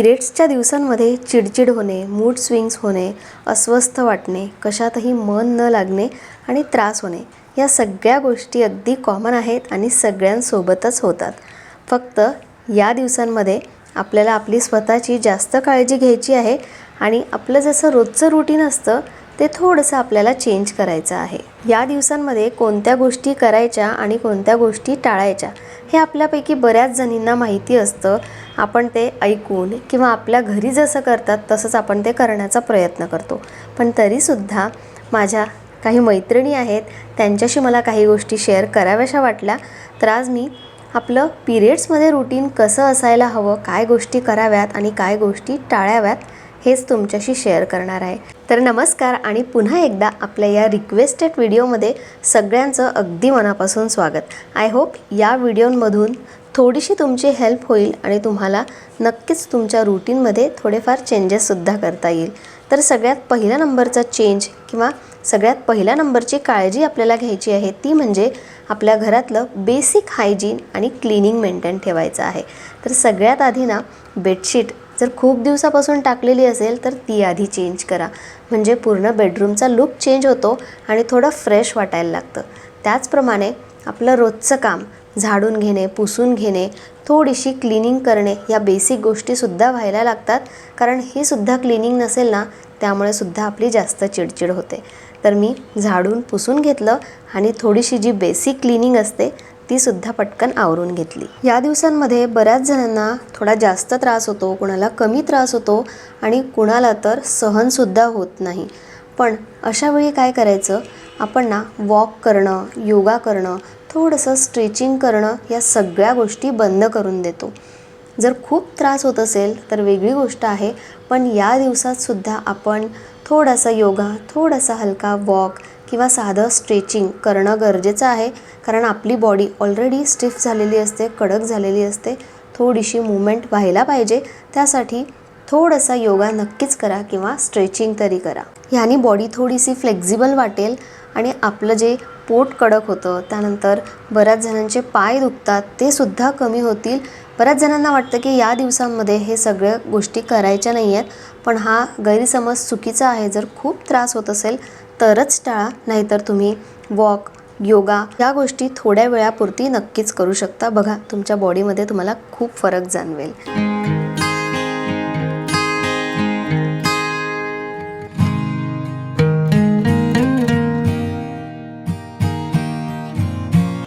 पिरियड्सच्या दिवसांमध्ये चिडचिड होणे मूड स्विंग्स होणे अस्वस्थ वाटणे कशातही मन न लागणे आणि त्रास होणे या सगळ्या गोष्टी अगदी कॉमन आहेत आणि सगळ्यांसोबतच होतात. फक्त या दिवसांमध्ये आपल्याला आपली स्वतःची जास्त काळजी घ्यायची आहे आणि आपलं जसं रोजचं रुटीन असतं ते थोडंसं आपल्याला चेंज करायचं आहे. या दिवसांमध्ये कोणत्या गोष्टी करायच्या आणि कोणत्या गोष्टी टाळायच्या हे आपल्यापैकी बऱ्याच जणींना माहिती असतं. आपण ते ऐकून किंवा आपल्या घरी जसं करतात तसंच आपण ते करण्याचा प्रयत्न करतो. पण तरीसुद्धा माझ्या काही मैत्रिणी आहेत त्यांच्याशी मला काही गोष्टी शेअर कराव्याशा वाटल्या तर आज मी आपलं पिरियड्समध्ये रुटीन कसं असायला हवं काय गोष्टी कराव्यात आणि काय गोष्टी टाळाव्यात हेच तुमच्याशी शेअर करणार आहे. तर नमस्कार आणि पुन्हा एकदा आपल्या या रिक्वेस्टेड व्हिडिओमध्ये सगळ्यांचं अगदी मनापासून स्वागत. आय होप या व्हिडिओमधून थोडीशी तुमची हेल्प होईल आणि तुम्हाला नक्कीच तुमच्या रुटीनमध्ये थोडेफार चेंजेससुद्धा करता येईल. तर सगळ्यात पहिल्या नंबरचा चेंज किंवा सगळ्यात पहिल्या नंबरची काळजी आपल्याला घ्यायची आहे ती म्हणजे आपल्या घरातलं बेसिक हायजीन आणि क्लिनिंग मेंटेन ठेवायचं आहे. तर सगळ्यात आधी ना बेडशीट जर खूप दिवसापासून टाकलेली असेल तर ती आधी चेंज करा. म्हणजे पूर्ण बेडरूमचा लुक चेंज होतो आणि थोडं फ्रेश वाटायला लागतं. त्याचप्रमाणे आपलं रोजचं काम झाडून घेणे पुसून घेणे थोडीशी क्लिनिंग करणे या बेसिक गोष्टीसुद्धा व्हायला लागतात. कारण ही सुद्धा क्लिनिंग नसेल ना त्यामुळे सुद्धा आपली जास्त चिडचिड होते. तर मी झाडून पुसून घेतलं आणि थोडीशी जी बेसिक क्लिनिंग असते ती सुद्धा पटकन आवरून घेतली. या दिवसांमध्ये बऱ्याच जणांना थोडा जास्त त्रास होतो कुणाला कमी त्रास होतो आणि कुणाला तर सहनसुद्धा होत नाही. पण अशा वेळी काय करायचं? आपण ना वॉक करणं योगा करणं थोडंसं स्ट्रेचिंग करणं या सगळ्या गोष्टी बंद करून देतो. जर खूप त्रास होत असेल तर वेगळी गोष्ट आहे पण या दिवसातसुद्धा आपण थोडासा योगा थोडासा हलका वॉक किंवा साधं स्ट्रेचिंग करणं गरजेचं आहे. कारण आपली बॉडी ऑलरेडी स्टिफ झालेली असते कडक झालेली असते. थोडीशी मुवमेंट व्हायला पाहिजे. त्यासाठी थोडासा योगा नक्कीच करा किंवा स्ट्रेचिंग तरी करा. ह्यानी बॉडी थोडीशी फ्लेक्झिबल वाटेल आणि आपलं जे पोट कडक होतं त्यानंतर बऱ्याच जणांचे पाय दुखतात ते सुद्धा कमी होतील. बऱ्याच जणांना वाटतं की या दिवसांमध्ये हे सगळ्या गोष्टी करायच्या नाही आहेत पण हा गैरसमज चुकीचा आहे. जर खूप त्रास होत असेल तरच टाळा नाहीतर तुम्ही वॉक योगा या गोष्टी थोड्या वेळापुरती नक्कीच करू शकता. बघा तुमच्या बॉडीमध्ये तुम्हाला खूप फरक जाणवेल.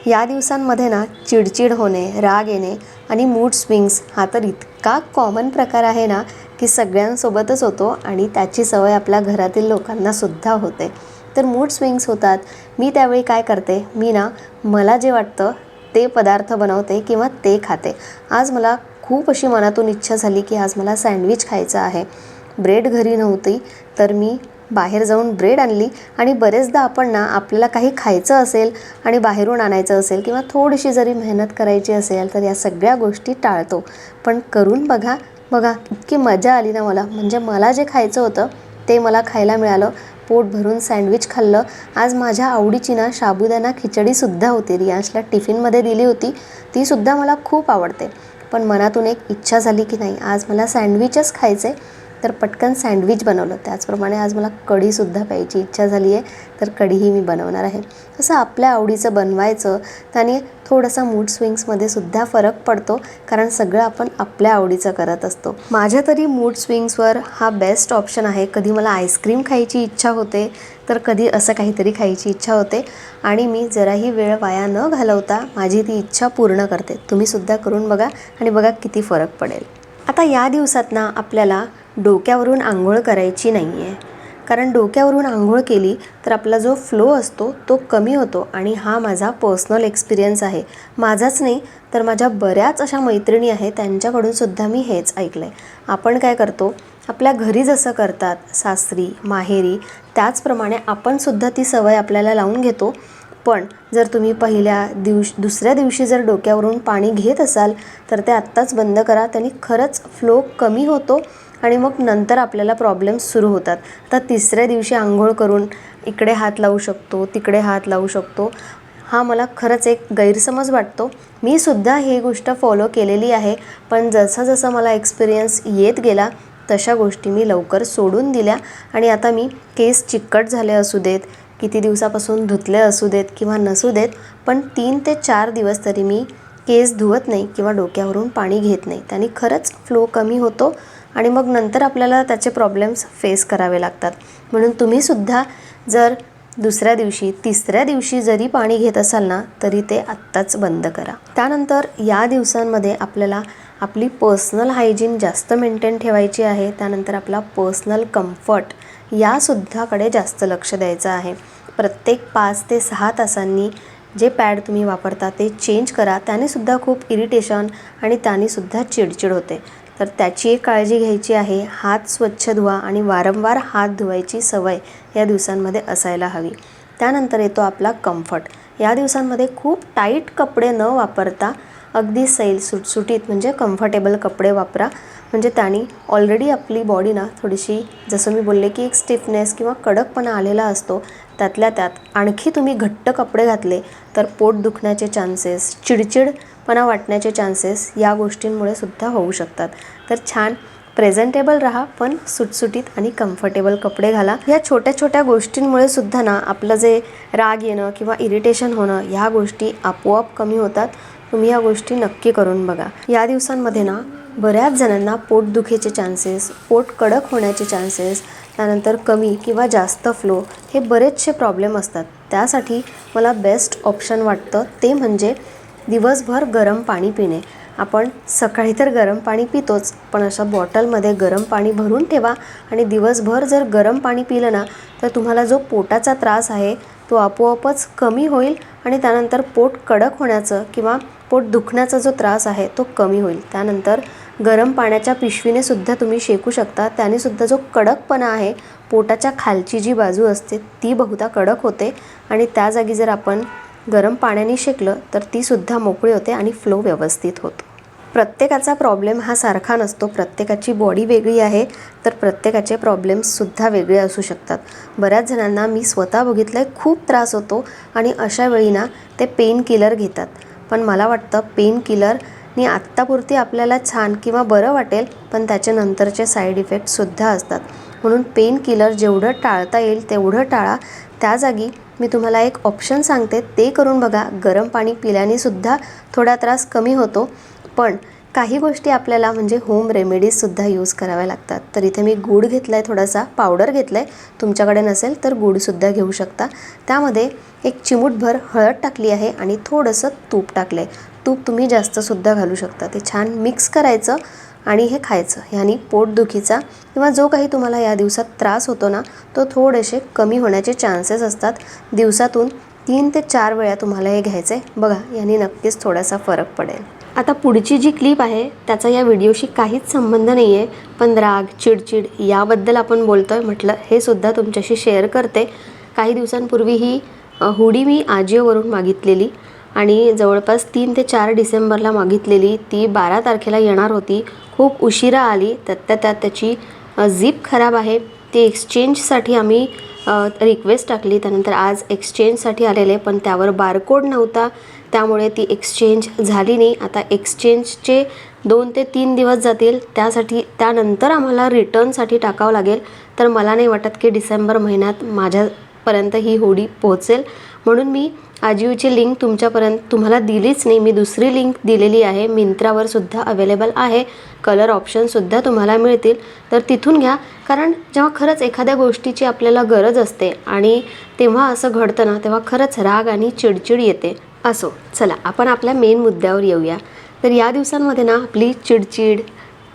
या दिवसांमध्ये ना चिडचिड होणे राग येणे आणि मूड स्विंग्स हा तर इतका कॉमन प्रकार आहे ना की सगळ्यांसोबतच होतो आणि त्याची सवय आपल्या घरातील लोकांनासुद्धा होते. तर मूड स्विंग्स होतात. मी त्यावेळी काय करते? मी ना मला जे वाटतं ते पदार्थ बनवते किंवा ते खाते. आज मला खूप अशी मनातून इच्छा झाली की आज मला सँडविच खायचं आहे. ब्रेड घरी नव्हती तर मी बाहेर जाऊन ब्रेड आणली आणि बरेचदा आपण ना आपल्याला काही खायचं असेल आणि बाहेरून आणायचं असेल किंवा थोडीशी जरी मेहनत करायची असेल तर या सगळ्या गोष्टी टाळतो. पण करून बघा बघा इतकी मजा आली ना मला. म्हणजे मला जे खायचं होतं ते मला खायला मिळालं. पोट भरून सँडविच खाल्लं. आज माझ्या आवडीची ना साबुदाणा खिचडीसुद्धा होती. रियांशला टिफिनमध्ये दिली होती. तीसुद्धा मला खूप आवडते. पण मनातून एक इच्छा झाली की नाही आज मला सँडविचच खायचे तर पटकन सँडविच बनवलं. त्याचप्रमाणे आज मला कढीसुद्धा प्यायची इच्छा झाली आहे तर कढीही मी बनवणार आहे. असं आपल्या आवडीचं बनवायचं त्याने थोडासा मूड स्विंग्समध्ये सुद्धा फरक पडतो कारण सगळं आपण आपल्या आवडीचं करत असतो. माझ्या तरी मूड स्विंग्सवर हा बेस्ट ऑप्शन आहे. कधी मला आईस्क्रीम खायची इच्छा होते तर कधी असं काहीतरी खायची इच्छा होते. आणि मी जराही वेळ वाया न घालवता माझी ती इच्छा पूर्ण करते. तुम्हीसुद्धा करून बघा आणि बघा किती फरक पडेल. आता या दिवसात ना आपल्याला डोक्यावरून आंघोळ करायची नाही आहे कारण डोक्यावरून आंघोळ केली तर आपला जो फ्लो असतो तो कमी होतो आणि हा माझा पर्सनल एक्सपिरियन्स आहे. माझाच नाही तर माझ्या बऱ्याच अशा मैत्रिणी आहेत त्यांच्याकडून सुद्धा मी हेच ऐकलं आहे आपण काय करतो आपल्या घरी जसं करतात सासरी माहेरी त्याचप्रमाणे आपणसुद्धा ती सवय आपल्याला लावून घेतो. पण जर तुम्ही पहिल्या दिवश दुसऱ्या दिवशी जर डोक्यावरून पाणी घेत असाल तर ते आत्ताच बंद करा त्यांनी खरंच फ्लो कमी होतो. आणि मग नंतर आपल्याला प्रॉब्लेम्स सुरू होतात. तर तिसऱ्या दिवशी आंघोळ करून इकडे हात लावू शकतो तिकडे हात लावू शकतो. हा मला खरंच एक गैरसमज वाटतो. मी सुद्धा ही गोष्ट फॉलो केलेली आहे. पण जसं जसं मला एक्सपिरियन्स येत गेला तशा गोष्टी मी लवकर सोडून दिल्या. आणि आता मी केस चिकट झाले असू देत किती दिवसापासून धुतले असू देत किंवा नसू देत पण तीन ते चार दिवस तरी मी केस धुवत नाही किंवा डोक्यावरून पाणी घेत नाही. त्याने खरंच फ्लो कमी होतो आणि मग नंतर आपल्याला त्याचे प्रॉब्लेम्स फेस करावे लागतात. म्हणून तुम्हीसुद्धा जर दुसऱ्या दिवशी तिसऱ्या दिवशी जरी पाणी घेत असाल ना तरी ते आत्ताच बंद करा. त्यानंतर या दिवसांमध्ये आपल्याला आपली पर्सनल हायजीन जास्त मेंटेन ठेवायची आहे. त्यानंतर आपला पर्सनल कम्फर्ट यासुद्धाकडे जास्त लक्ष द्यायचं आहे. प्रत्येक पाच ते सहा तासांनी जे पॅड तुम्ही वापरता ते चेंज करा. त्यानेसुद्धा खूप इरिटेशन आणि त्यानेसुद्धा चिडचिड होते. तर त्याची एक काळजी घ्यायची आहे हात स्वच्छ धुवा आणि वारंवार हात धुवायची सवय या दिवसांमध्ये असायला हवी. त्यानंतर येतो आपला कम्फर्ट. या दिवसांमध्ये खूप टाईट कपडे न वापरता अगदी सैल सुटसुटीत म्हणजे कम्फर्टेबल कपडे वापरा. म्हणजे त्याने ऑलरेडी आपली बॉडी ना थोडीशी जसं मी बोलले की एक स्टिफनेस किंवा कडकपणा आलेला असतो त्यातल्या त्यात आणखी तुम्ही घट्ट कपडे घातले तर पोट दुखण्याचे चान्सेस चिडचिडपणा वाटण्याचे चान्सेस या गोष्टींमुळे सुद्धा होऊ शकतात. तर छान प्रेझेंटेबल राहा पण सुटसुटीत आणि कम्फर्टेबल कपडे घाला. या छोट्या छोट्या गोष्टींमुळे सुद्धा ना आपलं जे राग येणं किंवा इरिटेशन होणं ह्या गोष्टी आपोआप कमी होतात. तुम्ही या गोष्टी नक्की करून बघा. या दिवसांमध्ये ना बऱ्याच जणांना पोटदुखीचे चान्सेस पोट कडक होण्याचे चान्सेस त्यानंतर कमी किंवा जास्त फ्लो हे बरेचसे प्रॉब्लेम असतात. त्यासाठी मला बेस्ट ऑप्शन वाटतं ते म्हणजे दिवसभर गरम पाणी पिणे. आपण सकाळी तर गरम पाणी पितोच पण अशा बॉटलमध्ये गरम पाणी भरून ठेवा आणि दिवसभर जर गरम पाणी पिलं ना तर तुम्हाला जो पोटाचा त्रास आहे तो आपोआपच कमी होईल आणि त्यानंतर पोट कडक होण्याचं किंवा पोट दुखण्याचा जो त्रास आहे तो कमी होईल. त्यानंतर गरम पाण्याच्या पिशवीने सुद्धा तुम्ही शेकू शकता. त्याने सुद्धा जो कडकपणा आहे पोटाच्या खालची जी बाजू असते ती बहुधा कडक होते आणि त्या जागी जर आपण गरम पाण्याने शेकलं तर ती सुद्धा मोकळी होते आणि फ्लो व्यवस्थित होतो. प्रत्येकाचा प्रॉब्लेम हा सारखा नसतो. प्रत्येकाची बॉडी वेगळी आहे तर प्रत्येकाचे प्रॉब्लेम्ससुद्धा वेगळे असू शकतात. बऱ्याच जणांना मी स्वतः बघितलं आहे खूप त्रास होतो आणि अशा वेळी ना ते पेन किलर घेतात. पण मला वाटतं पेन किलरनी आत्तापुरती आपल्याला छान किंवा बरं वाटेल पण त्याच्यानंतरचे साईड इफेक्टसुद्धा असतात. म्हणून पेन किलर जेवढं टाळता येईल तेवढं टाळा. त्या जागी मी तुम्हाला एक ऑप्शन सांगते. ते करून बघा. गरम पाणी पिल्यानेसुद्धा थोडा त्रास कमी होतो. पण काही गोष्टी आपल्याला म्हणजे होम रेमेडीजसुद्धा यूज कराव्या लागतात. तर इथे मी गूळ घेतला आहे थोडासा पावडर घेतला आहे तुमच्याकडे नसेल तर गूळसुद्धा घेऊ शकता. त्यामध्ये एक चिमूटभर हळद टाकली आहे आणि थोडंसं तूप टाकलं आहे तूप तुम्ही जास्तसुद्धा घालू शकता. ते छान मिक्स करायचं आणि हे खायचं. ह्यानी पोटदुखीचा किंवा जो काही तुम्हाला या दिवसात त्रास होतो ना तो थोडेसे कमी होण्याचे चान्सेस असतात. दिवसातून तीन ते चार वेळा तुम्हाला हे घ्यायचं आहे बघा यांनी नक्कीच थोडासा फरक पडेल. आता पुढची जी क्लिप आहे त्याचा या व्हिडिओशी काहीच संबंध नाही आहे पण राग चिडचिड याबद्दल आपण बोलतो आहे म्हटलं हे सुद्धा तुमच्याशी शेअर करते. काही दिवसांपूर्वी ही हुडी मी आजिओवरून मागितलेली. आणि जवळपास तीन ते चार डिसेंबरला मागितलेली. ती बारा तारखेला येणार होती. खूप उशिरा आली. त्यात त्यात त्याची झीप खराब आहे. ती एक्सचेंजसाठी आम्ही रिक्वेस्ट टाकली. त्यानंतर आज एक्सचेंजसाठी आलेले. पण त्यावर बारकोड नव्हता. त्यामुळे ती एक्सचेंज झाली नाही. आता एक्सचेंजचे दोन ते तीन दिवस जातील. त्यासाठी त्यानंतर आम्हाला रिटर्नसाठी टाकावं लागेल. तर मला नाही वाटत की डिसेंबर महिन्यात माझ्यापर्यंत ही होडी पोहोचेल. म्हणून मी आजिओची लिंक तुमच्यापर्यंत तुम्हाला दिलीच नाही. मी दुसरी लिंक दिलेली आहे. मिंत्रावरसुद्धा अवेलेबल आहे. कलर ऑप्शनसुद्धा तुम्हाला मिळतील. तर तिथून घ्या. कारण जेव्हा खरंच एखाद्या गोष्टीची आपल्याला गरज असते आणि तेव्हा असं घडतं ना तेव्हा खरंच राग आणि चिडचिड येते. असो चला आपण आपल्या मेन मुद्द्यावर येऊया. तर या दिवसांमध्ये ना आपली चिडचिड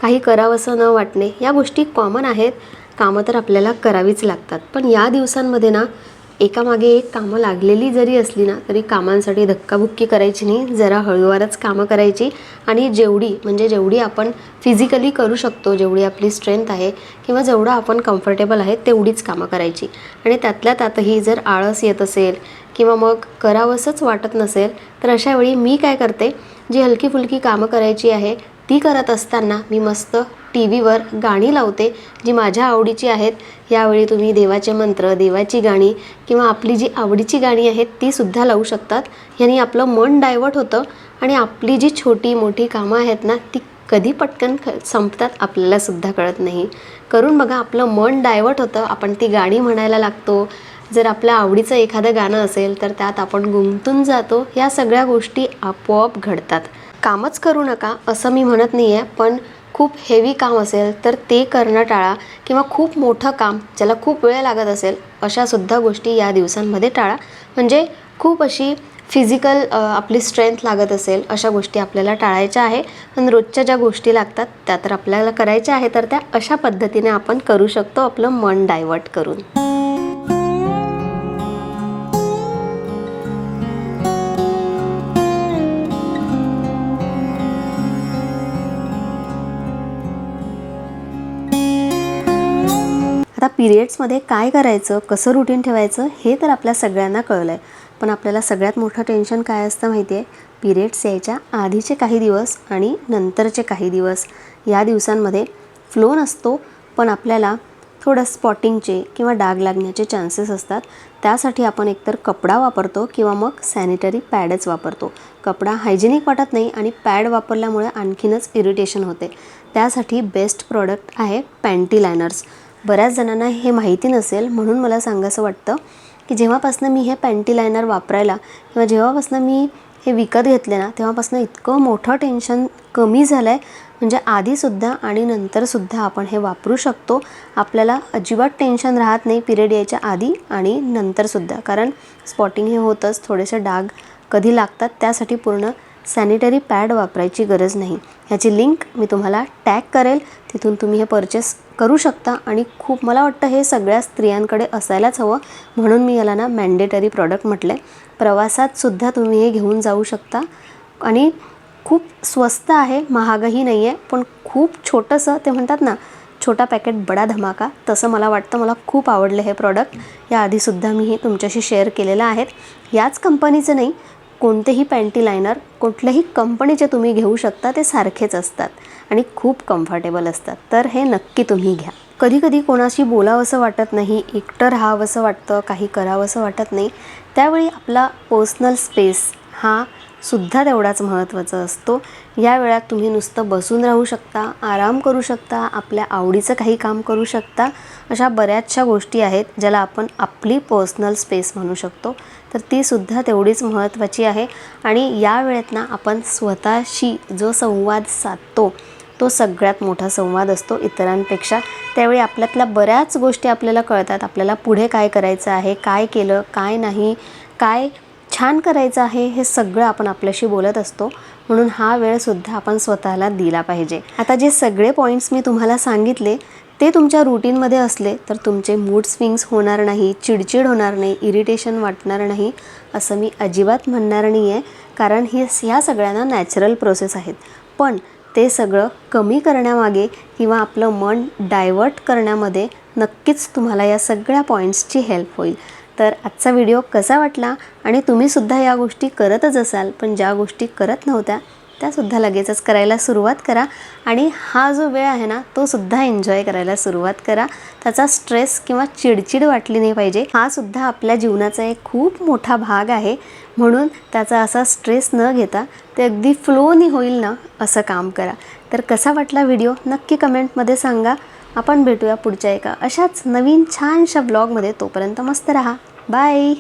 काही करावंसं न वाटणे या गोष्टी कॉमन आहेत. कामं तर आपल्याला करावीच लागतात. पण या दिवसांमध्ये ना एकामागे एक कामं लागलेली जरी असली ना तरी कामांसाठी धक्काबुक्की करायची नाही. जरा हळूवारच कामं करायची. आणि जेवढी म्हणजे जेवढी आपण फिजिकली करू शकतो जेवढी आपली स्ट्रेंथ आहे किंवा जेवढं आपण कम्फर्टेबल आहे तेवढीच कामं करायची. आणि त्यातल्या त्यातही जर आळस येत असेल किंवा मग करावंसंच वाटत नसेल तर अशा वेळी मी काय करते? जी हलकी फुलकी कामं करायची आहे ती करत असताना मी मस्त टी व्हीवर गाणी लावते जी माझ्या आवडीची आहेत. यावेळी तुम्ही देवाचे मंत्र देवाची गाणी किंवा आपली जी आवडीची गाणी आहेत तीसुद्धा लावू शकतात. ह्यानी आपलं मन डायवर्ट होतं आणि आपली जी छोटी मोठी कामं आहेत ना ती कधी पटकन ख संपतात आपल्यालासुद्धा कळत नाही. करून बघा आपलं मन डायवर्ट होतं आपण ती गाणी म्हणायला लागतो जर आपल्या आवडीचं एखादं गाणं असेल तर त्यात आपण गुंतून जातो. या सगळ्या गोष्टी आपोआप घडतात. कामच करू नका असं मी म्हणत नाही आहे पण खूप हेवी काम असेल तर ते करणं टाळा किंवा खूप मोठं काम ज्याला खूप वेळ लागत असेल अशासुद्धा गोष्टी या दिवसांमध्ये टाळा. म्हणजे खूप अशी फिजिकल आपली स्ट्रेंथ लागत असेल अशा गोष्टी आपल्याला टाळायच्या आहे. पण रोजच्या ज्या गोष्टी लागतात त्या तर आपल्याला करायच्या आहे तर त्या अशा पद्धतीने आपण करू शकतो आपलं मन डायवर्ट करून. पिरियड्समध्ये काय करायचं कसं रुटीन ठेवायचं हे तर आपल्या सगळ्यांना कळलं आहे पण आपल्याला सगळ्यात मोठं टेन्शन काय असतं माहिती आहे पिरियड्स यायच्या आधीचे काही दिवस आणि नंतरचे काही दिवस. या दिवसांमध्ये फ्लो नसतो पण आपल्याला थोडं स्पॉटिंगचे किंवा डाग लागण्याचे चान्सेस असतात. त्यासाठी आपण एकतर कपडा वापरतो किंवा मग सॅनिटरी पॅडच वापरतो. कपडा हायजेनिक वाटत नाही आणि पॅड वापरल्यामुळे आणखीनच इरिटेशन होते. त्यासाठी बेस्ट प्रॉडक्ट आहे पॅन्टी लायनर्स बऱ्याच जणांना हे माहिती नसेल म्हणून मला सांगायचं वाटतं की जेव्हापासनं मी हे पॅन्टी लायनर वापरायला किंवा जेव्हापासनं मी हे विकत घेतले ना तेव्हापासून इतकं मोठं टेन्शन कमी झालं आहे म्हणजे आधीसुद्धा आणि नंतरसुद्धा आपण हे वापरू शकतो. आपल्याला अजिबात टेन्शन राहत नाही पिरियड यायच्या आधी आणि नंतरसुद्धा कारण स्पॉटिंग हे होतंच थोडेसे डाग कधी लागतात त्यासाठी पूर्ण सॅनिटरी पॅड वापरायची गरज नाही. ह्याची लिंक मी तुम्हाला टॅग करेल. तिथून तुम्ही हे परचेस करू शकता आणि खूप मला वाटतं हे सगळ्या स्त्रियांकडे असायलाच हवं. म्हणून मी याला ना मॅन्डेटरी प्रॉडक्ट म्हटलं आहे प्रवासातसुद्धा तुम्ही हे घेऊन जाऊ शकता. आणि खूप स्वस्त आहे महागही नाही आहे पण खूप छोटंसं ते म्हणतात ना छोटा पॅकेट बडा धमाका तसं मला वाटतं मला खूप आवडलं हे प्रॉडक्ट याआधीसुद्धा मी हे तुमच्याशी शेअर केलेलं आहेत. याच कंपनीचं नाही कोणतेही पॅन्टी लायनर कुठल्याही कंपनीचे तुम्ही घेऊ शकता ते सारखेच असतात आणि खूप कम्फर्टेबल असतात. तर हे नक्की तुम्ही घ्या. कधी कधी कोणाशी बोलावंसं वाटत नाही एकटं राहावंसं वाटतं काही करावंसं वाटत नाही त्यावेळी आपला पर्सनल स्पेस हा सुद्धा तेवढाच महत्त्वाचा असतो. या वेळात तुम्ही नुसतं बसून राहू शकता आराम करू शकता आपल्या आवडीचं काही काम करू शकता अशा बऱ्याचशा गोष्टी आहेत ज्याला आपण आपली पर्सनल स्पेस म्हणू शकतो. तर तीसुद्धा तेवढीच महत्त्वाची आहे. आणि या वेळेत ना आपण स्वतःशी जो संवाद साधतो तो सगळ्यात मोठा संवाद असतो इतरांपेक्षा. त्यावेळी आपल्यातल्या बऱ्याच गोष्टी आपल्याला कळतात आपल्याला पुढे काय करायचं आहे काय केलं काय नाही काय छान करायचं आहे हे सगळं आपण आपल्याशी बोलत असतो. म्हणून हा वेळसुद्धा आपण स्वतःला दिला पाहिजे. आता जे सगळे पॉईंट्स मी तुम्हाला सांगितले ते तुमच्या रुटीनमध्ये असले तर तुमचे मूड स्विंग्स होणार नाही चिडचिड होणार नाही इरिटेशन वाटणार नाही असं मी अजिबात म्हणणार नाही आहे कारण हे ह्या सगळ्यांना नॅचरल प्रोसेस आहेत. पण ते सगळं कमी करण्यामागे किंवा आपलं मन डायवर्ट करण्यामध्ये नक्कीच तुम्हाला या सगळ्या पॉईंट्सची हेल्प होईल. तर आजचा व्हिडिओ कसा वाटला? आणि तुम्हीसुद्धा या गोष्टी करतच असाल पण ज्या गोष्टी करत नव्हत्या त्यासुद्धा लगेचच करायला सुरुवात करा. आणि हा जो वेळ आहे ना तो सुद्धा एन्जॉय करायला सुरुवात करा. त्याचा स्ट्रेस किंवा चिडचिड वाटली नाही पाहिजे. हा सुद्धा आपल्या जीवनाचा एक खूप मोठा भाग आहे. म्हणून त्याचा असा स्ट्रेस न घेता ते अगदी फ्लोनी होईल ना असं काम करा. तर कसा वाटला व्हिडिओ नक्की कमेंटमध्ये सांगा. आपण भेटूया पुढच्या एका अशाच नवीन छानशा ब्लॉगमध्ये तोपर्यंत मस्त राहा. बाय